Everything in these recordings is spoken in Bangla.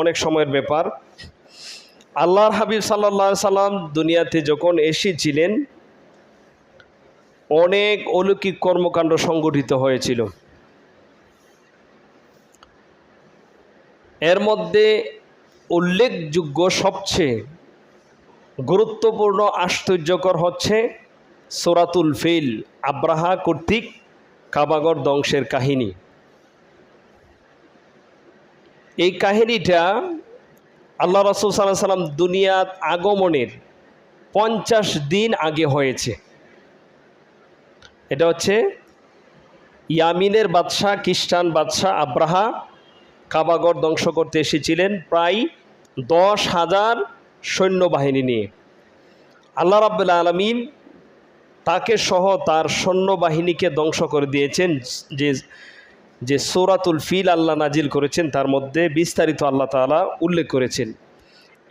অনেক সময়ের ব্যাপার। আল্লাহর হাবিব সাল্লাহ সাল্লাম দুনিয়াতে যখন এসেছিলেন, অনেক অলৌকিক কর্মকাণ্ড সংগঠিত হয়েছিল। এর মধ্যে উল্লেখযোগ্য সবচেয়ে গুরুত্বপূর্ণ, আশ্চর্যকর হচ্ছে সোরাতুল ফিল, আব্রাহা কর্তৃক কাবাগর ধ্বংসের কাহিনী। এই কাহিনীটা আল্লাহ রসুল সাল্লাহ সাল্লাম দুনিয়ার আগমনের পঞ্চাশ দিন আগে হয়েছে। এটা হচ্ছে ইয়ামিনের বাদশাহ, খ্রিস্টান বাদশাহ আব্রাহা কাবাগর ধ্বংস করতে এসেছিলেন প্রায় দশ হাজার সৈন্যবাহিনী নিয়ে। আল্লাহ রাবুল্লা আলমিন তাকে সহ তার সৈন্যবাহিনীকে ধ্বংস করে দিয়েছেন যে যে সৌরাতুল ফিল আল্লাহ নাজিল করেছেন, তার মধ্যে বিস্তারিত আল্লাহ তালা উল্লেখ করেছেন।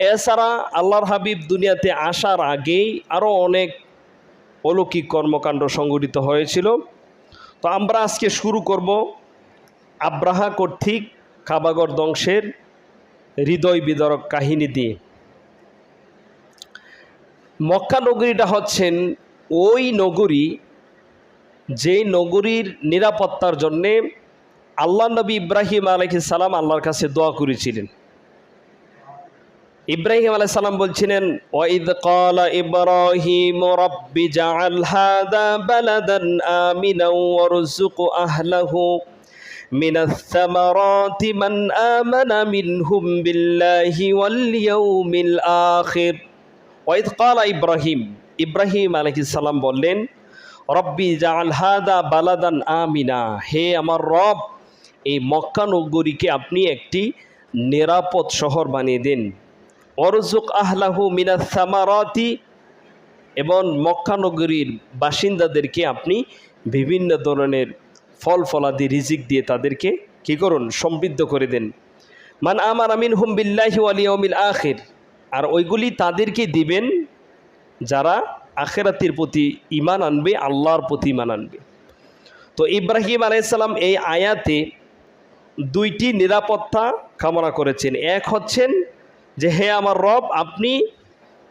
এছাড়া আল্লাহর হাবিব দুনিয়াতে আসার আগেই আরও অনেক অলৌকিক কর্মকাণ্ড সংঘটিত হয়েছিল। তো আমরা আজকে শুরু করব আব্রাহা কর্তৃক কাবাগর ধ্বংসের হৃদয় বিদরক কাহিনী দিয়ে। মক্কা নগরীটা হচ্ছেন ওই নগরী যে নগরীর নিরাপত্তার জন্যে আল্লাহ নবী ইব্রাহিম আলহি সালাম আল্লাহর কাছে দোয়া করেছিলেন। ইব্রাহিম আলাই সালাম বলছিলেন, ওয়াইদ ক্বালা ইব্রাহিম রাব্বি জাআল হাদা বালাদান আমিনা ওয়ারযুক আহলাহু মিনাস সামারাতি মান আমানা মিনহুম বিল্লাহি ওয়াল ইয়াউমিল আখির। ওয়াইদ ক্বালা ইব্রাহিম সালাম বললেন, রব্বি জাআল হাদা বালাদান আমিনা, হে আমার রব এই মক্কা নগরীকে আপনি একটি নিরাপদ শহর বানিয়ে দিন। অরজুক আহলাহু মিনা সামারাতি এবং মক্কা নগরীর বাসিন্দাদেরকে আপনি বিভিন্ন ধরনের ফল ফলাদি রিজিক দিয়ে তাদেরকে কি করুন, সমৃদ্ধ করে দেন। মান আমার আমিন হুম বিল্লাহি আলিয়মিল আখের। আর ওইগুলি তাদেরকে দিবেন যারা আখেরাতির প্রতি ইমান আনবে, আল্লাহর প্রতি ইমান আনবে। তো ইব্রাহিম আলাইসাল্লাম এই আয়াতে দুইটি নিরাপত্তা কামনা করেছেন। এক হচ্ছেন যে, হে আমার রব, আপনি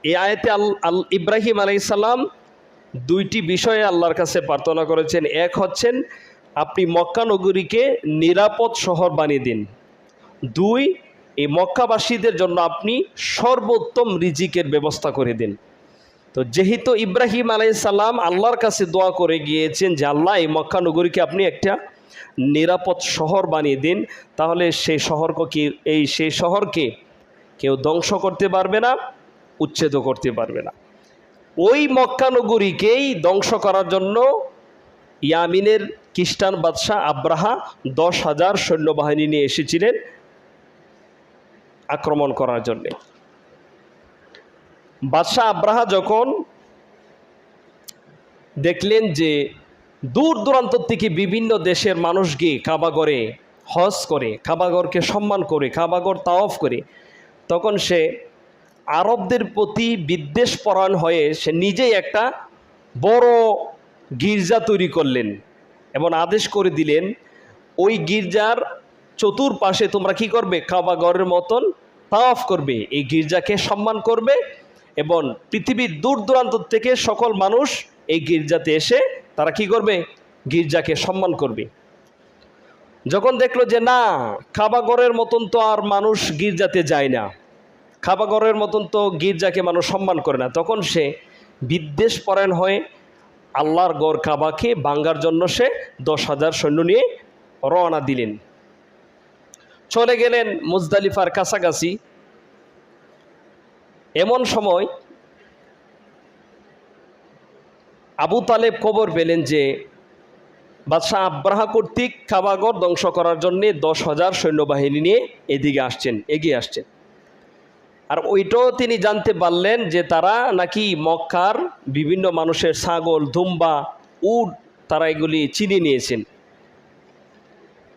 এই আয়াতে আল আল, ইব্রাহিম আলাইসাল্লাম দুইটি বিষয়ে আল্লাহর কাছে প্রার্থনা করেছেন। এক হচ্ছেন, আপনি মক্কা নগরীকে নিরাপদ শহর বানিয়ে দিন। দুই, এই মক্কাবাসীদের জন্য আপনি সর্বোত্তম রিজিকের ব্যবস্থা করে দিন। তো যেহেতু ইব্রাহিম আলাইসাল্লাম আল্লাহর কাছে দোয়া করে গিয়েছেন যে, আল্লাহ, এই মক্কা নগরীকে আপনি একটা নিরাপদ শহর বানিয়ে দিন, তাহলে সেই শহরকে কি, এই সেই শহরকে কেউ ধ্বংস করতে পারবে না, উচ্ছেদ করতে পারবে না। ওই মক্কানগরীকেই ধ্বংস করার জন্য ইয়ামিনের খ্রিস্টান বাদশাহ আব্রাহা দশ হাজার সৈন্যবাহিনী নিয়ে এসেছিলেন আক্রমণ করার জন্যে। বাদশাহ আব্রাহা যখন দেখলেন যে দূর দূরান্ত থেকে বিভিন্ন দেশের মানুষ গিয়ে কাবাগরে হজ করে, কাবাগরকে সম্মান করে, কাবাগর তাওয়াফ করে। তখন সে আরবদের প্রতি বিদ্বেষ পরায়ণ হয়ে সে নিজেই একটা বড় গির্জা তৈরি করলেন এবং আদেশ করে দিলেন, ওই গির্জার চতুর্পাশে তোমরা কি করবে? কাবাগরের মতন তাওয়াফ করবে। এই গির্জাকে সম্মান করবে এবং পৃথিবীর দূর দূরান্ত থেকে সকল মানুষ এই গির্জাতে এসে তারা কি করবে? গির্জাকে সম্মান করবে। যখন দেখল যে না খাবাগরের মতন তো আর মানুষ গির্জাতে যায় না খাবাগরের মতন তো গির্জাকে মানুষ সম্মান করে না, তখন সে বিদ্বেষ পরায়ণ হয়ে আল্লাহর গড় কাবাকে বাঙ্গার জন্য সে দশ হাজার সৈন্য নিয়ে রওনা দিলেন। চলে গেলেন মুজদালিফার কাছাকাছি। এমন সময় আবু তালেব খবর পেলেন যে, বাদশাহ আব্রাহা কর্তৃক খাবাগর ধ্বংস করার জন্যে দশ হাজার সৈন্যবাহিনী নিয়ে এদিকে আসছেন, এগিয়ে আসছেন। আর ওইটাও তিনি জানতে পারলেন যে তারা নাকি মক্কার বিভিন্ন মানুষের ছাগল দুম্বা উট, তারা এগুলি চিনি নিয়েছেন।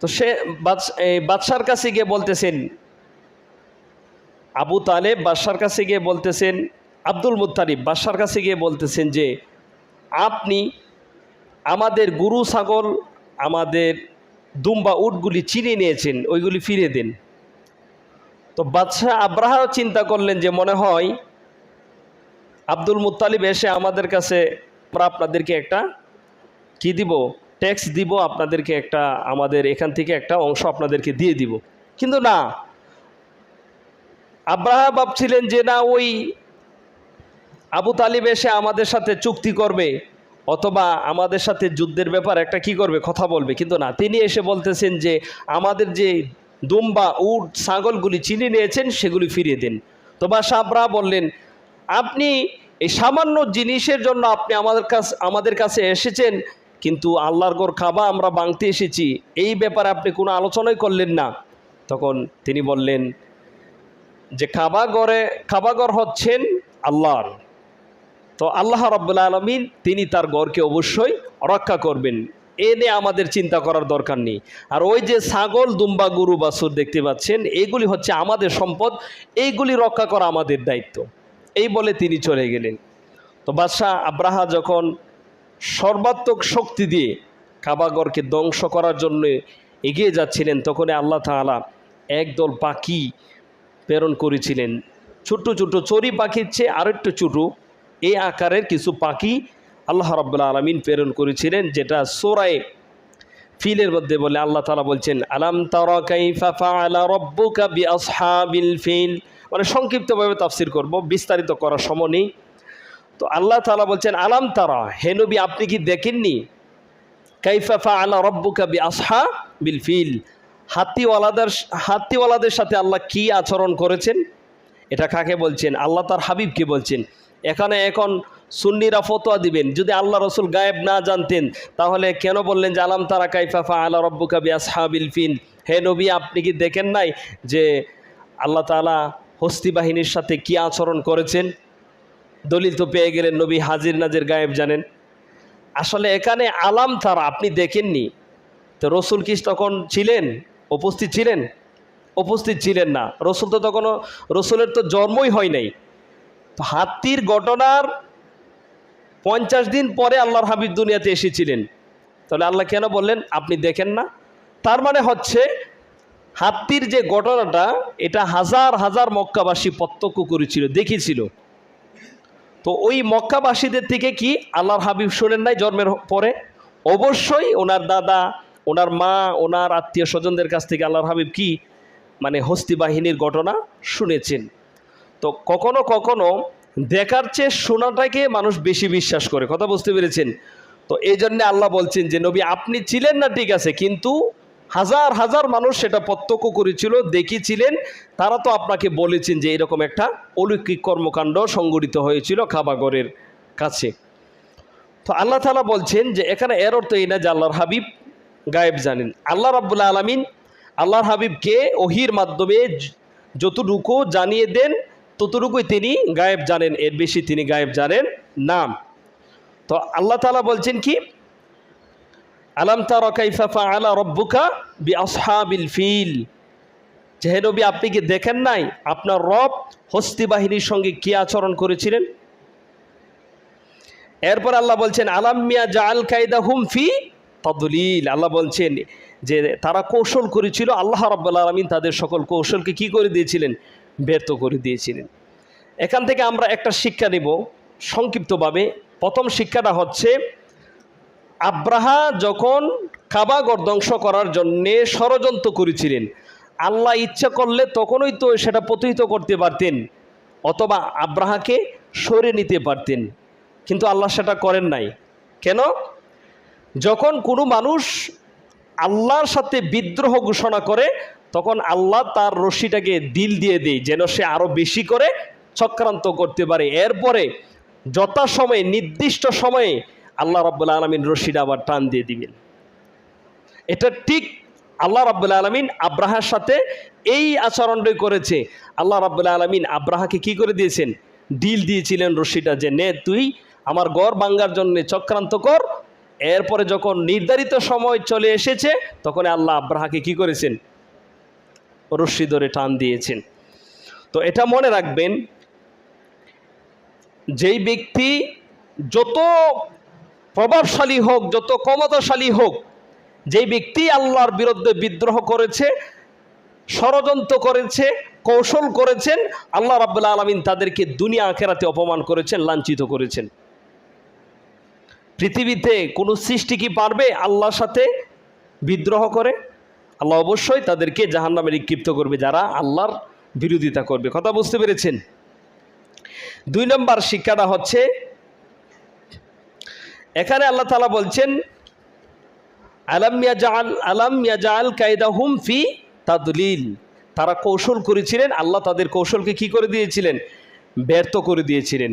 তো সে বাদশার কাছে গিয়ে বলতেছেন, আবু তালেব বাদশার কাছে গিয়ে বলতেছেন, আব্দুল মুতারিব বাদশার কাছে গিয়ে বলতেছেন যে আপনি আমাদের গুরু, ছাগল, আমাদের দুম্বা, উটগুলি চিনে নিয়েছেন, ওইগুলি ফিরে দেন। তো বাদশাহ আব্রাহাও চিন্তা করলেন যে মনে হয় আব্দুল মুতালিব এসে আমাদের কাছে আমরা আপনাদেরকে একটা কি দিব ট্যাক্স দিব, আপনাদেরকে একটা আমাদের এখান থেকে একটা অংশ আপনাদেরকে দিয়ে দিব। কিন্তু না, আব্রাহা ভাবছিলেন যে না, ওই আবু তালিব এসে আমাদের সাথে চুক্তি করবে, অথবা আমাদের সাথে যুদ্ধের ব্যাপার একটা কি করবে, কথা বলবে। কিন্তু না, তিনি এসে বলতেছেন যে, আমাদের যে দুম্বা, উট, ছাগলগুলি চিনি নিয়েছেন, সেগুলি ফিরিয়ে দিন। তো বা সাবরা বললেন, আপনি এই সামান্য জিনিসের জন্য আপনি আমাদের কাছে আমাদের কাছে এসেছেন, কিন্তু আল্লাহর গোর খাবা আমরা বাংতে এসেছি, এই ব্যাপারে আপনি কোনো আলোচনাই করলেন না। তখন তিনি বললেন যে কাবাগরে কাবাগর হচ্ছেন আল্লাহর। তো আল্লাহ রব্বুল আলমিন তিনি তার গড়কে অবশ্যই রক্ষা করবেন। এ নিয়ে আমাদের চিন্তা করার দরকার নেই। আর ওই যে ছাগল, দুম্বা, গরু, বাছুর দেখতে পাচ্ছেন এইগুলি হচ্ছে আমাদের সম্পদ, এইগুলি রক্ষা করা আমাদের দায়িত্ব। এই বলে তিনি চলে গেলেন। তো বাদশাহ আব্রাহা যখন সর্বাত্মক শক্তি দিয়ে কাবাগরকে ধ্বংস করার জন্য এগিয়ে যাচ্ছিলেন তখন আল্লাহ তাআলা একদল পাখি প্রেরণ করেছিলেন। ছোট্ট ছোট্ট চড়ি পাখির চেয়ে আরেকটু ছোটো এই আকারের কিছু পাখি আল্লাহ রাব্বুল আলমিন প্রেরণ করেছিলেন, যেটা সোরায় ফিলের মধ্যে বলে আল্লাহ তালা বলছেন, আলাম তারা কাইফা ফাআলা রাব্বুকা বিআসহাবিল ফিল? মানে সংক্ষিপ্তভাবে তাফসির করব, বিস্তারিত করার সময় নেই। তো আল্লাহ তালা বলছেন, আলাম তারা, হে নবী, আপনি কি দেখেননি? কাইফা ফাআলা রাব্বুকা বিআসহাবিল ফিল? হাতিওয়ালাদের হাতিওয়ালাদের সাথে আল্লাহ কি আচরণ করেছেন? এটা কাকে বলছেন? আল্লাহ তার হাবিবকে বলছেন এখানে এখন সুন্নিরা ফতোয়া দিবেন। যদি আল্লাহ রসুল গায়েব না জানতেন, তাহলে কেন বললেন যে, আলাম তারা কাইফাফা আল্লাহ রব্বুকা বি আসহাবিল ফিন? হে নবী, আপনি কি দেখেন নাই যে আল্লাহ তালা হস্তি বাহিনীর সাথে কি আচরণ করেছেন? দলিল তো পেয়ে গেলেন নবী হাজির নাজির গায়েব জানেন। আসলে এখানে আলাম তারা, আপনি দেখেননি? তো রসুল কি তখন ছিলেন? উপস্থিত ছিলেন? উপস্থিত ছিলেন না। রসুল তো তখনও রসুলের তো জন্মই হয় নাই। হাতির ঘটনার পঞ্চাশ দিন পরে আল্লাহর হাবিব দুনিয়াতে এসেছিলেন। তাহলে আল্লাহ কেন বললেন, আপনি দেখেন না? তার মানে হচ্ছে, হাতির যে ঘটনাটা, এটা হাজার হাজার মক্কাবাসী প্রত্যক্ষ করেছিল দেখেছিল তো ওই মক্কাবাসীদের থেকে কি আল্লাহর হাবিব শোনেন নাই জন্মের পরে? অবশ্যই ওনার দাদা, ওনার মা, ওনার আত্মীয় স্বজনদের কাছ থেকে আল্লাহর হাবিব কি মানে হস্তি বাহিনীর ঘটনা শুনেছেন। তো কখনো কখনো দেখার চেয়ে শোনাটাকে মানুষ বেশি বিশ্বাস করে, কথা বুঝতে পেরেছেন? তো এই জন্যে আল্লাহ বলছেন যে, নবী, আপনি ছিলেন না ঠিক আছে, কিন্তু হাজার হাজার মানুষ সেটা প্রত্যক্ষ করেছিল, দেখিয়েছিলেন। তারা তো আপনাকে বলেছেন যে, এরকম একটা অলৌকিক কর্মকাণ্ড সংগঠিত হয়েছিল খাবাগরের কাছে। তো আল্লাহ তালা বলছেন যে, এখানে এর অর্থ এই না যে আল্লাহর হাবিব গায়েব জানেন। আল্লাহ রাবুল্লাহ আলমিন আল্লাহর হাবিবকে ওহির মাধ্যমে যতটুকু জানিয়ে দেন ততটুকুই তিনি গায়েব জানেন, এর বেশি তিনি গায়েব জানেন না তো আল্লাহ তালা বলছেন কি? আলাম তারা কাইফাফা আলা রব্বুকা বি আসহাবিল ফিল নবী, আপনি কি দেখেন নাই আপনার রব হস্তি বাহিনীর সঙ্গে কি আচরণ করেছিলেন? এরপর আল্লাহ বলছেন, আলাম মিয়া জাল কায়দা হুম ফি তদলিল। আল্লাহ বলছেন যে তারা কৌশল করেছিল, আল্লাহ রব্বুল্লা আলমিন তাদের সকল কৌশলকে কি করে দিয়েছিলেন? ব্যর্থ করে দিয়েছিলেন। এখান থেকে আমরা একটা শিক্ষা নেব সংক্ষিপ্তভাবে। প্রথম শিক্ষাটা হচ্ছে, আব্রাহা যখন কাবাগর ধ্বংস করার জন্যে ষড়যন্ত্র করেছিলেন, আল্লাহ ইচ্ছা করলে তখনই তো সেটা প্রতিহিত করতে পারতেন, অথবা আব্রাহাকে সরে নিতে পারতেন। কিন্তু আল্লাহ সেটা করেন নাই। কেন? যখন কোনো মানুষ আল্লাহর সাথে বিদ্রোহ ঘোষণা করে তখন আল্লাহ তার রশিটাকে দিল দিয়ে দেয়, যেন সে আরও বেশি করে চক্রান্ত করতে পারে। এরপরে যথাসময়ে, নির্দিষ্ট সময়ে আল্লাহ রাব্বুল আলমিন রশিটা আবার টান দিয়ে দিবেন। এটা ঠিক আল্লাহ রাব্বুল আলমিন আব্রাহার সাথে এই আচরণটাই করেছে। আল্লাহ রাব্বুল আলমিন আব্রাহাকে কি করে দিয়েছেন? ডিল দিয়েছিলেন রশিটা যে, নে, তুই আমার গড় ভাঙ্গার জন্য চক্রান্ত কর। এরপরে যখন নির্ধারিত সময় চলে এসেছে, তখন আল্লাহ আব্রাহাকে কি করেছেন? রশ্মি ধরে টান দিয়েছেন। তো এটা মনে রাখবেন, যেই ব্যক্তি যত প্রভাবশালী হোক, যত ক্ষমতাশালী হোক, যেই ব্যক্তি আল্লাহর বিরুদ্ধে বিদ্রোহ করেছে, ষড়যন্ত্র করেছে, কৌশল করেছেন, আল্লাহ রাবুল্লাহ আলমিন তাদেরকে দুনিয়া আখেরাতে অপমান করেছেন, লাঞ্ছিত করেছেন। পৃথিবীতে কোনো সৃষ্টি কি পারবে আল্লাহর সাথে বিদ্রোহ করে? আল্লাহ অবশ্যই তাদেরকে জাহান্নামে নিক্ষিপ্ত করবে, যারা আল্লাহর বিরোধিতা করবে। কথা বুঝতে পেরেছেন? দুই নম্বর শিক্ষাটা হচ্ছে, এখানে আল্লাহ তালা বলছেন, আলাম ইয়াজাল আলাম ইয়াজাল কায়দা হুম ফি তাদলিল। তারা কৌশল করেছিলেন, আল্লাহ তাদের কৌশলকে কি করে দিয়েছিলেন? ব্যর্থ করে দিয়েছিলেন।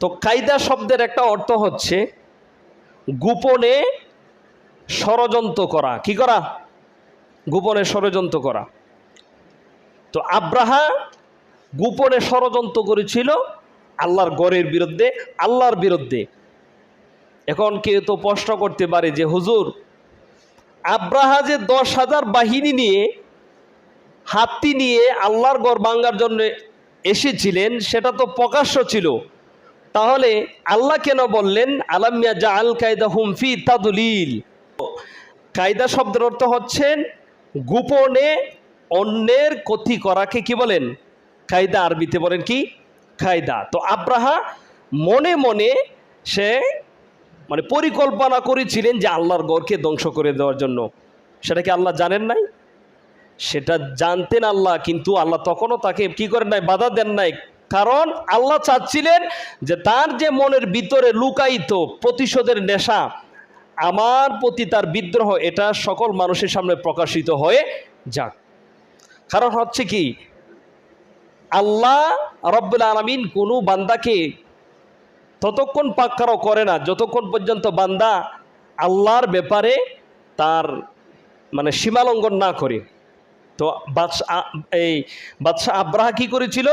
তো কায়দা শব্দের একটা অর্থ হচ্ছে, গোপনে ষড়যন্ত্র করা। কি করা? গোপনে ষড়যন্ত্র করা। তো আব্রাহা গোপনে ষড়যন্ত্র করেছিল আল্লাহর গড়ের বিরুদ্ধে, আল্লাহর বিরুদ্ধে। এখন কেউ তো প্রশ্ন করতে পারে যে, হুজুর, আব্রাহা যে দশ হাজার বাহিনী নিয়ে হাতি নিয়ে আল্লাহর গড় ভাঙ্গার জন্য এসেছিলেন, সেটা তো প্রকাশ্য ছিল। তাহলে আল্লাহ কেন বললেন আলামিয়া জা আল কায়দা হুমফি তাদুলিল কায়দা শব্দের অর্থ হচ্ছেন গোপনে অন্যের ক্ষতি করাকে কি বলেন? কায়দা আরবিতে বলেন কি? কায়দা। তো আব্রাহা মনে মনে সে মানে পরিকল্পনা করেছিলেন যে আল্লাহর গড়কে ধ্বংস করে দেওয়ার জন্য। সেটা কি আল্লাহ জানেন নাই? সেটা জানতেন আল্লাহ, কিন্তু আল্লাহ তখনও তাকে কি করেন নাই? বাধা দেন নাই। কারণ আল্লাহ চাচ্ছিলেন যে তার যে মনের ভিতরে লুকায়িত প্রতিশোধের নেশা আমার প্রতি তার বিদ্রোহ, এটা সকল মানুষের সামনে প্রকাশিত হয়ে যাক। কারণ হচ্ছে কি, আল্লাহ রব্বুল আলমিন কোনো বান্দাকে ততক্ষণ পাক্কারও করে না, যতক্ষণ পর্যন্ত বান্দা আল্লাহর ব্যাপারে তার মানে সীমালঙ্ঘন না করে। তো বাদশাহ এই বাদশাহ আব্রাহা কী করেছিল?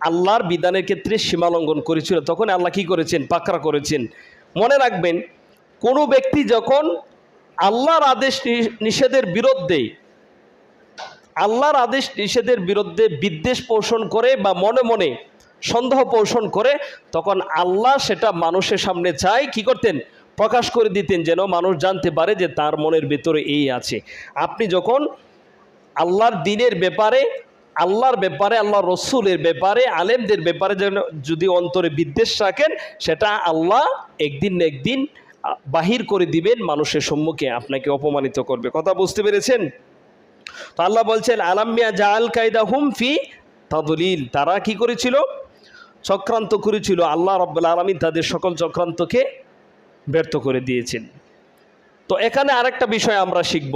আল্লাহর বিধানের ক্ষেত্রে সীমালঙ্ঘন করেছিল। তখন আল্লাহ কী করেছেন? পাকড়া করেছেন। মনে রাখবেন কোনো ব্যক্তি যখন আল্লাহর আদেশ নিষেধের বিরুদ্ধে, আল্লাহর আদেশ নিষেধের বিরুদ্ধে বিদ্বেষ পোষণ করে বা মনে মনে সন্দেহ পোষণ করে, তখন আল্লাহ সেটা মানুষের সামনে চায় কি করতেন? প্রকাশ করে দিতেন যেন মানুষ জানতে পারে যে তার মনের ভেতরে এই আছে। আপনি যখন আল্লাহর দিনের ব্যাপারে, আল্লাহর ব্যাপারে আল্লাহ রসুলের ব্যাপারে, আলেমদের ব্যাপারে যেন যদি অন্তরে বিদ্বেষ রাখেন, সেটা আল্লাহ একদিন না একদিন বাহির করে দিবেন, মানুষের সম্মুখে আপনাকে অপমানিত করবে। কথা বুঝতে পেরেছেন? তো আল্লাহ বলছেন আলামিয়া জাল কায়দা হুম ফি তাদলিল। তারা কি করেছিল? চক্রান্ত করেছিল। আল্লাহ রব্বুল আলমিন তাদের সকল চক্রান্তকে ব্যর্থ করে দিয়েছেন। তো এখানে আরেকটা বিষয় আমরা শিখব।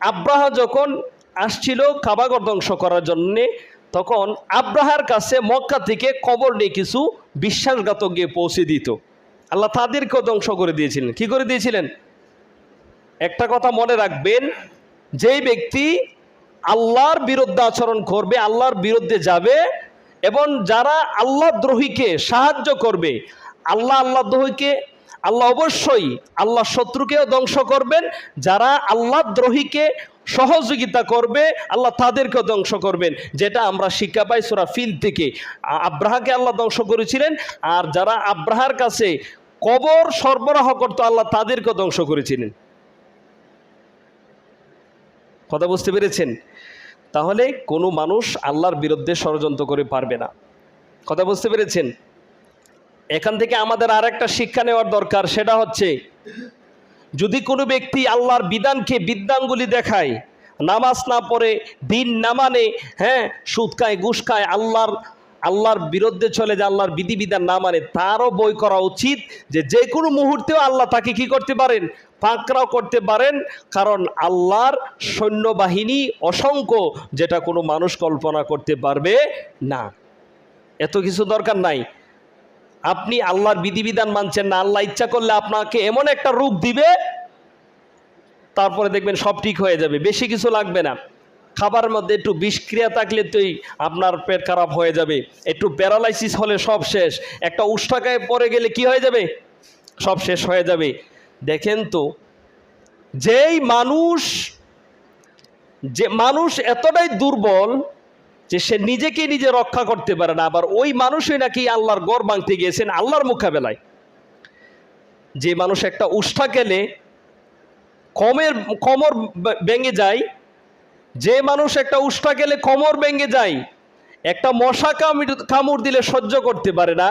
আব্রাহা যখন আসছিল কাবাগর ধ্বংস করার জন্যে, তখন আব্রাহার কাছে মক্কা থেকে কবর নিয়ে কিছু বিশ্বাসঘাতক গিয়ে পৌঁছে দিত। আল্লাহ তাদেরকেও ধ্বংস করে দিয়েছিলেন। কি করে দিয়েছিলেন? একটা কথা মনে রাখবেন, যেই ব্যক্তি আল্লাহর বিরুদ্ধে আচরণ করবে, আল্লাহর বিরুদ্ধে যাবে এবং যারা আল্লাহ দ্রোহীকে সাহায্য করবে, আল্লাহ আল্লাহ দ্রোহীকে, আল্লাহ অবশ্যই আল্লাহ শত্রুকেও ধ্বংস করবেন, যারা আল্লাহ দ্রোহীকে সহযোগিতা করবে, আল্লাহ তাদেরকেও ধ্বংস করবেন। যেটা আমরা শিক্ষা পাই সুরা ফিল থেকে। আব্রাহাকে আল্লাহ ধ্বংস করেছিলেন, আর যারা আব্রাহার কাছে কবর সরবরাহ করতো আল্লাহ তাদেরকে ধ্বংস করেছিলেন। কথা বুঝতে পেরেছেন? তাহলে কোনো মানুষ আল্লাহর বিরুদ্ধে ষড়যন্ত্র করে পারবে না। কথা বুঝতে পেরেছেন? এখান থেকে আমাদের আর একটা শিক্ষা নেওয়ার দরকার, সেটা হচ্ছে যদি কোনো ব্যক্তি আল্লাহর বিধানকে বিদ্যাঙ্গুলি দেখায়, নামাজ না পড়ে, দিন না মানে হ্যাঁ সুদ খায়, আল্লাহর আল্লাহর বিরুদ্ধে চলে যে আল্লাহর বিধিবিধান না মানে তারও বই করা উচিত যে যে কোনো মুহূর্তেও আল্লাহ তাকে কি করতে পারেন? পাকড়াও করতে পারেন। কারণ আল্লাহর সৈন্যবাহিনী অসংখ্য, যেটা কোনো মানুষ কল্পনা করতে পারবে না। এত কিছু দরকার নাই। আপনি আল্লাহর বিধিবিধান মানছেন না, আল্লাহ ইচ্ছা করলে আপনাকে এমন একটা রূপ দিবে, তারপরে দেখবেন সব ঠিক হয়ে যাবে, বেশি কিছু লাগবে না। খাবারের মধ্যে একটু বিষক্রিয়া থাকলে তুই আপনার পেট খারাপ হয়ে যাবে। একটু প্যারালাইসিস হলে সব শেষ। একটা উষ্ঠাকায় পরে গেলে কি হয়ে যাবে? সব শেষ হয়ে যাবে। দেখেন তো, যেই মানুষ, যে মানুষ এতটাই দুর্বল যে সে নিজেকে নিজে রক্ষা করতে পারে না, আবার ওই মানুষই নাকি আল্লাহর গড় ভাঙতে গিয়েছেন আল্লাহর মোকাবেলায়। যে মানুষ একটা উষ্ঠা গেলে কমের কমর ভেঙে যায় যে মানুষ একটা উষ্টা গেলে কোমর ভেঙে যায়, একটা মশা কামড় দিলে সহ্য করতে পারে না,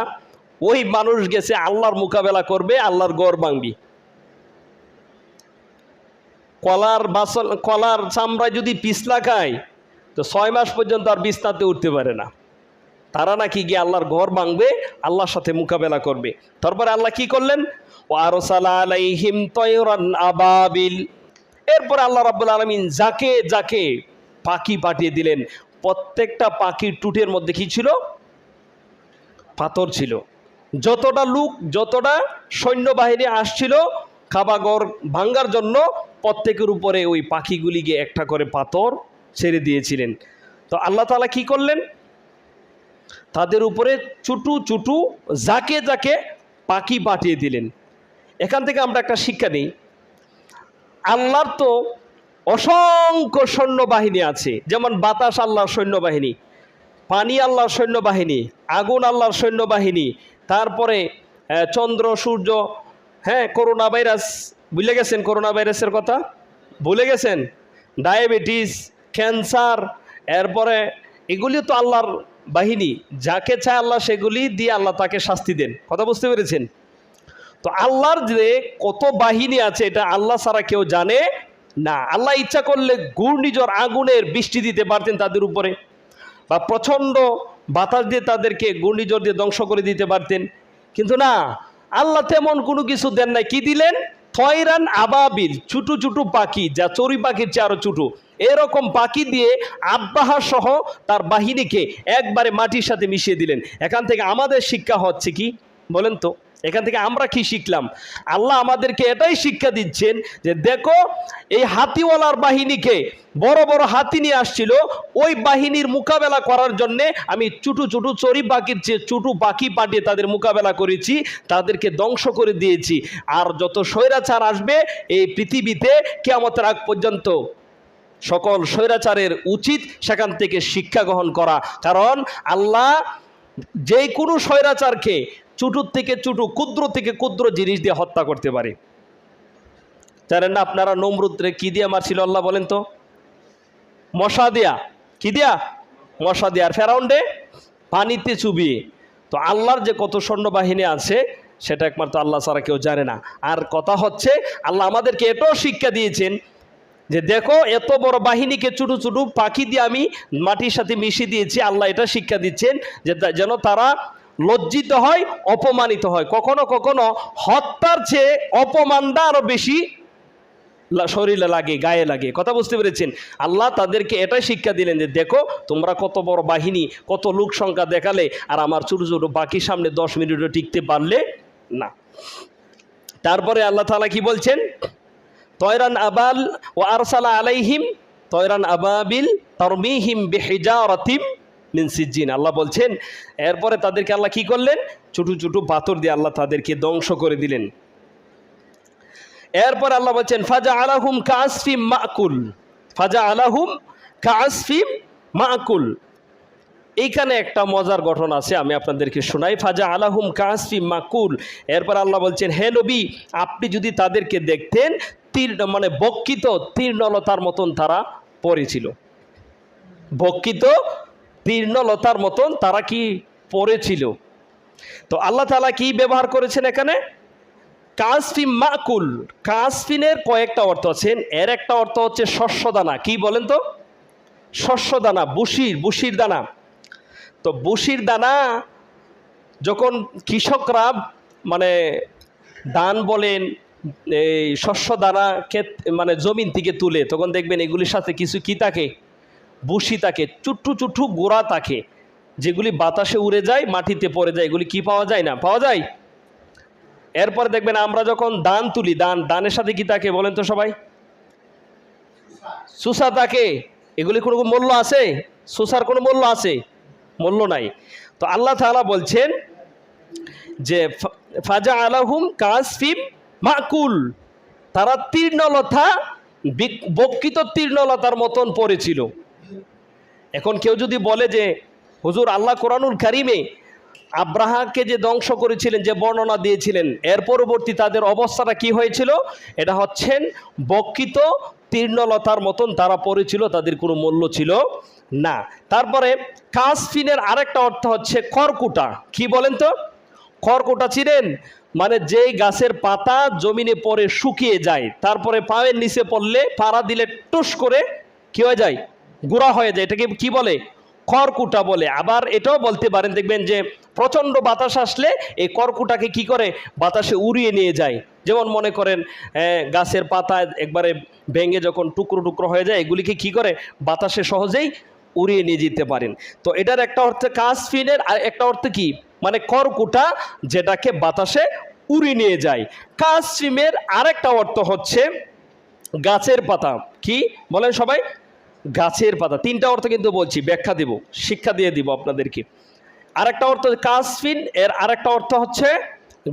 ওই মানুষ গেছে আল্লাহর মোকাবেলা করবে, আল্লাহর গড় ভাঙবি। কলার বাসন, কলার চামড়ায় যদি পিছলা খায়, তো ছয় মাস পর্যন্ত আর বিছনাতে উঠতে পারে না। তারা নাকি গিয়ে আল্লাহর ঘর ভাঙবে, আল্লাহর সাথে মোকাবেলা করবে। তারপরে আল্লাহ কি করলেন? ও আরসালা আলাইহিম তয়রান আবাবিল এরপর আল্লাহ রাব্বুল আলামিন যাকে যাকে পাখি পাঠিয়ে দিলেন, প্রত্যেকটা পাখির টুটের মধ্যে কি ছিল? পাথর ছিল। যতটা লোক, যতটা সৈন্যবাহিনী আসছিল খাবাগর ভাঙ্গার জন্য প্রত্যেকের উপরে ওই পাখিগুলিকে একটা করে পাথর ছেড়ে দিয়েছিলেন। তো আল্লাহ তালা কি করলেন? তাদের উপরে চুটু চুটু, যাকে যাকে পাখি পাঠিয়ে দিলেন। এখান থেকে আমরা একটা শিক্ষা নিই। আল্লাহর তো অসংখ্য সৈন্যবাহিনী আছে। যেমন বাতাস আল্লাহর সৈন্যবাহিনী, পানি আল্লাহর সৈন্যবাহিনী, আগুন আল্লাহর সৈন্যবাহিনী, তারপরে চন্দ্র, সূর্য হ্যাঁ করোনা ভাইরাস ভুলে গেছেন করোনা ভাইরাসের কথা? ভুলে গেছেন? ডায়াবেটিস, ক্যান্সার, এরপরে এগুলি তো আল্লাহর বাহিনী, যাকে চায় আল্লাহ সেগুলি দিয়ে আল্লাহ তাকে শাস্তি দেন। কথা বুঝতে পেরেছেন? তো আল্লাহর যে কত বাহিনী আছে, এটা আল্লাহ ছাড়া কেউ জানে না। আল্লাহ ইচ্ছা করলে ঘূর্ণিঝড় আগুনের বৃষ্টি দিতে পারতেন তাদের উপরে বা প্রচণ্ড বাতাস দিয়ে তাদেরকে ঘূর্ণিঝড় দিয়ে ধ্বংস করে দিতে পারতেন। কিন্তু না, আল্লাহ তেমন কোনো কিছু দেন নাই। কি দিলেন? থয়রান আবাবিল, ছুটু ছুটু পাখি, যা চড়ি পাখির চেয়ে আরও ছুটু। এরকম পাখি দিয়ে আব্বাহা সহ তার বাহিনীকে একবারে মাটির সাথে মিশিয়ে দিলেন। এখান থেকে আমাদের শিক্ষা হচ্ছে কি? বলেন তো। এখান থেকে আমরা কি শিখলাম? আল্লাহ আমাদেরকে এটাই শিক্ষা দিচ্ছেন যে দেখো, এই হাতিওয়ালার বাহিনীকে বড় বড় হাতি নিয়ে আসছিল। ওই বাহিনীর মোকাবেলা করার জন্যে আমি চুটু চুটু চড়ি বাকির চেয়ে চুটু বাকি পাঠিয়ে তাদের মোকাবেলা করেছি, তাদেরকে ধ্বংস করে দিয়েছি। আর যত স্বৈরাচার আসবে, এই পৃথিবীতে কেয়ামতের আগ পর্যন্ত সকল স্বৈরাচারের উচিত সেখান থেকে শিক্ষা গ্রহণ করা। কারণ আল্লাহ যে কোনো স্বৈরাচারকে চুটুর থেকে চুটু ক্ষুদ্র থেকে ক্ষুদ্র জিনিস দিয়ে হত্যা করতে পারে। জানেন না আপনারা নমরুদ্রে কি দিয়ে মারছিল আল্লাহ বলেন তো? মশা দিয়া। কি দিয়া? মশা দিয়া। আর ফেরাউন্ডে পানিতে চুবিয়ে। তো আল্লাহর যে কত সৈন্যবাহিনী আছে, সেটা একমাত্র আল্লাহ ছাড়া কেউ জানে না। আর কথা হচ্ছে, আল্লাহ আমাদেরকে এটাও শিক্ষা দিয়েছেন যে দেখো, এত বড় বাহিনীকে ছোটো ছোটো পাখি দিয়ে আমি মাটির সাথে মিশিয়ে দিয়েছি, আল্লাহ এটা শিক্ষা দিচ্ছেন যে যেন তারা লজ্জিত হয়, অপমানিত হয়। কখনো কখনো হত্যার চেয়ে অপমানটা আরও বেশি শরীরে লাগে, গায়ে লাগে। কথা বুঝতে পেরেছেন? আল্লাহ তাদেরকে এটাই শিক্ষা দিলেন যে, দেখো, তোমরা কত বড় বাহিনী, কত লোক সংখ্যা দেখালে আর আমার ছোটো ছোটো বাকি সামনে দশ মিনিটও টিকতে পারলে না। তারপরে আল্লাহ তাআলা কি বলছেন? তয়রান আবাল ও আরসালা আলাইহিম, তয়রান আবাবিল তরমিহিম বেহিজারাতিম মিন আল্লাহ বলছেন, এরপরে তাদেরকে আল্লাহ কি করলেন? ছোটো ছোটো পাথর দিয়ে আল্লাহ তাদেরকে ধ্বংস করে দিলেন। এরপর আল্লাহ বলছেন, ফাজা আলাহুম কাসফিম মাকুল। ফাজা আলাহুম কাসফিম মাকুল। এইখানে একটা মজার গঠন আছে, আমি আপনাদেরকে শোনাই। ফাজা আলাহুম কাসফি মাকুল। এরপর আল্লাহ বলছেন, হে নবী, আপনি যদি তাদেরকে দেখতেন, তীর মানে বক্ষিত তীর্ণলতার মতন তারা পড়েছিল। বক্ষিত তীর্ণলতার মতন তারা কি পড়েছিল? তো আল্লাহ তালা কি ব্যবহার করেছেন এখানে? কাসফিন মাকুল। কাসফিনের কয়েকটা অর্থ আছেন এর একটা অর্থ হচ্ছে শস্য দানা কি বলেন তো? শস্য দানা বুশির বুশির দানা। তো বুশির দানা যখন কৃষকরা মানে দান বলেন, এই শস্য দানা ক্ষেত মানে জমিন থেকে তুলে, তখন দেখবেন এগুলির সাথে কিছু কি থাকে? বুশি থাকে চুট্টু চুট্টু গোড়া থাকে যেগুলি বাতাসে উড়ে যায়, মাটিতে পড়ে যায়, এগুলি কি পাওয়া যায় না? পাওয়া যায়। এরপরে দেখবেন আমরা যখন দান তুলি, দান, দানের সাথে কি থাকে বলেন তো সবাই? সুসা থাকে এগুলি কোনো মূল্য আছে? সুসার কোনো মূল্য আছে? মূল্য নাই। তো আল্লাহ তাআলা বলছেন যে ফাজা আলাহুম কাসফিম মাকুল। তারা তীর্ণলতা বিক- বক্ষিত তীর্ণলতার মতন পড়েছিল। এখন কেউ যদি বলে যে, হুজুর, আল্লাহ কোরআনুল কারিমে আব্রাহাকে যে ধ্বংস করেছিলেন, যে বর্ণনা দিয়েছিলেন, এর পরবর্তী তাদের অবস্থাটা কি হয়েছিল? এটা হচ্ছেন বক্ষিত তীর্ণলতার মতন তারা পড়েছিল, তাদের কোনো মূল্য ছিল না। তারপরে কাসফিনের আরেকটা অর্থ হচ্ছে খড়কুটা। কি বলেন তো? খড়কুটা ছিলেন মানে যেই গাছের পাতা জমিনে পরে শুকিয়ে যায়, তারপরে পায়ের নিচে পড়লে পাড়া দিলে টুস করে কি হয়ে যায়? গুঁড়া হয়ে যায়। এটাকে কি বলে? খড়কুটা বলে। আবার এটাও বলতে পারেন, দেখবেন যে প্রচণ্ড বাতাস আসলে এই খড়কুটাকে কি করে? বাতাসে উড়িয়ে নিয়ে যায়। যেমন মনে করেন গাছের পাতা একবারে ভেঙে যখন টুকরো টুকরো হয়ে যায়, এগুলিকে কি করে? বাতাসে সহজেই উড়িয়ে নিয়ে যেতে পারেন। তো এটার একটা অর্থে কাসফিনের আর একটা অর্থ কি? মানে খড়কুটা যেটাকে বাতাসে উড়িয়ে নিয়ে যায়। কাসফিমের আরেকটা অর্থ হচ্ছে গাছের পাতা। কি বলেন সবাই? গাছের পাতা। তিনটা অর্থ কিন্তু বলছি, ব্যাখ্যা দেব, শিক্ষা দিয়ে দিব আপনাদেরকে। আরেকটা অর্থ কাসফিন, এর আরেকটা অর্থ হচ্ছে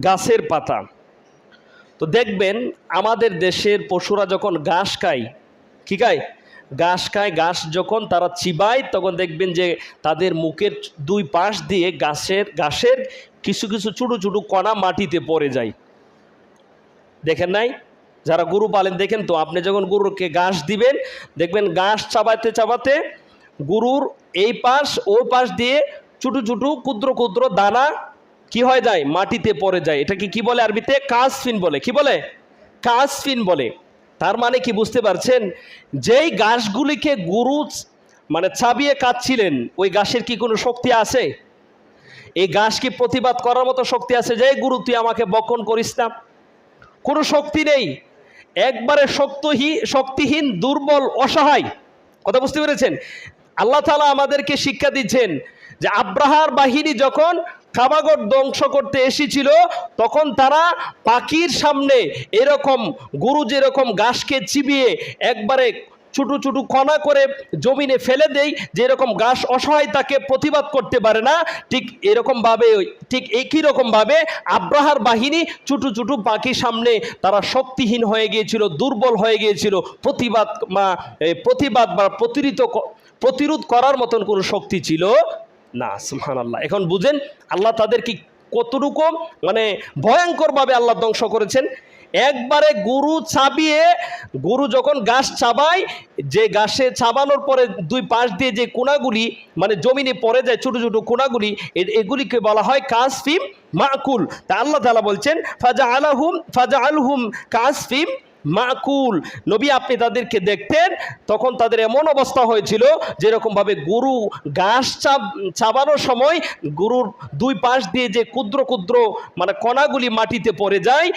গাছের পাতা। তো দেখবেন, আমাদের দেশের পশুরা যখন ঘাস খায়, কি খায়? ঘাস খায়, ঘাস যখন তারা চিবায়, তখন দেখবেন যে তাদের মুখের দুই পাশ দিয়ে গাছের, ঘাসের কিছু কিছু ছোটো ছোটো কণা মাটিতে পড়ে যায়। দেখেন নাই? যারা গরু পালেন, দেখেন তো, আপনি যখন গরুকে ঘাস দিবেন, দেখবেন ঘাস চাবাতে চাবাতে গরুর এই পাশ ও পাশ দিয়ে ছোটো ছোটো, ক্ষুদ্র ক্ষুদ্র দানা কি হয়ে যায়? মাটিতে পড়ে যায়। এটাকে কি বলে আরবিতে? কাসফিন বলে। কি বলে? কাসফিন বলে। তার মানে কি বুঝতে পারছেন? যেই ঘাসগুলিকে গরু মানে চাবিয়ে কাঁদছিলেন ওই ঘাসের কি কোনো শক্তি আছে? এই ঘাস কি প্রতিবাদ করার মতো শক্তি আছে? যে গুরু, তুই আমাকে বক্ষণ করিস না। কোনো শক্তি নেই। একবারে শক্তহীন শক্তিহীন, দুর্বল, অসহায়। কথা বুঝতে পেরেছেন? আল্লাহ তালা আমাদেরকে শিক্ষা দিচ্ছেন যে আব্রাহার বাহিনী যখন কাবাগর ধ্বংস করতে এসেছিল, তখন তারা পাখির সামনে এরকম, গুরু যেরকম ঘাসকে চিবিয়ে একবারে ছোটো ছোটো কণা করে জমিনে ফেলে দেই, যেরকম গাছ অসহায় তাকে প্রতিবাদ করতে পারে না, ঠিক এরকমভাবে ঠিক একই রকমভাবে আব্রাহার বাহিনী ছোটো ছোটো পাখির সামনে তারা শক্তিহীন হয়ে গিয়েছিল, দুর্বল হয়ে গিয়েছিল, প্রতিবাদ বা প্রতিবাদ বা প্রতিরিত প্রতিরোধ করার মতন কোনো শক্তি ছিল না সুহান আল্লাহ এখন বুঝেন, আল্লাহ তাদেরকে কতটুকু মানে ভয়ঙ্করভাবে আল্লাহ ধ্বংস করেছেন। একবারে গরু চাবিয়ে, গরু যখন গাছ চাবায়, যে গাছে চাবানোর পরে দুই পাশ দিয়ে যে কোনাগুলি মানে জমিনে পড়ে যায় ছোট ছোট কোনাগুলি এগুলিকে বলা হয় কাসফিম মাকুল। তা আল্লাহ তালা বলছেন ফাজা আলাহুম ফাজা আলহুম কাসফিম মাকুল। নবী আপনি তাদেরকে দেখতেন, তখন তাদের এমন অবস্থা হয়েছিল, যেরকমভাবে গরু ঘাস চাবানোর সময় গরুর দুই পাশ দিয়ে যে ক্ষুদ্র ক্ষুদ্র মানে কণাগুলি মাটিতে পড়ে যায়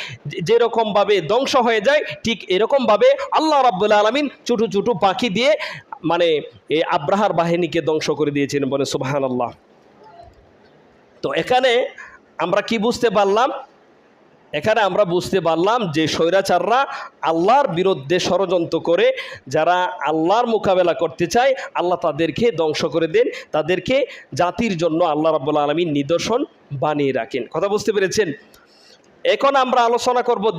যেরকমভাবে ধ্বংস হয়ে যায়, ঠিক এরকমভাবে আল্লাহ রাব্বুল আলমিন ছোটো ছোটো পাখি দিয়ে মানে এই আব্রাহার বাহিনীকে ধ্বংস করে দিয়েছেন বলে সুবাহান আল্লাহ তো এখানে আমরা কি বুঝতে পারলাম? এখানে আমরা বুঝতে পারলাম যে স্বৈরাচাররা আল্লাহর বিরুদ্ধে ষড়যন্ত্র করে, যারা আল্লাহর মোকাবেলা করতে চায়, আল্লাহ তাদেরকে ধ্বংস করে দেন, তাদেরকে জাতির জন্য আল্লাহ রাবুল্লা আলমীর নিদর্শন বানিয়ে রাখেন। কথা বুঝতে পেরেছেন? এখন আমরা আলোচনা করব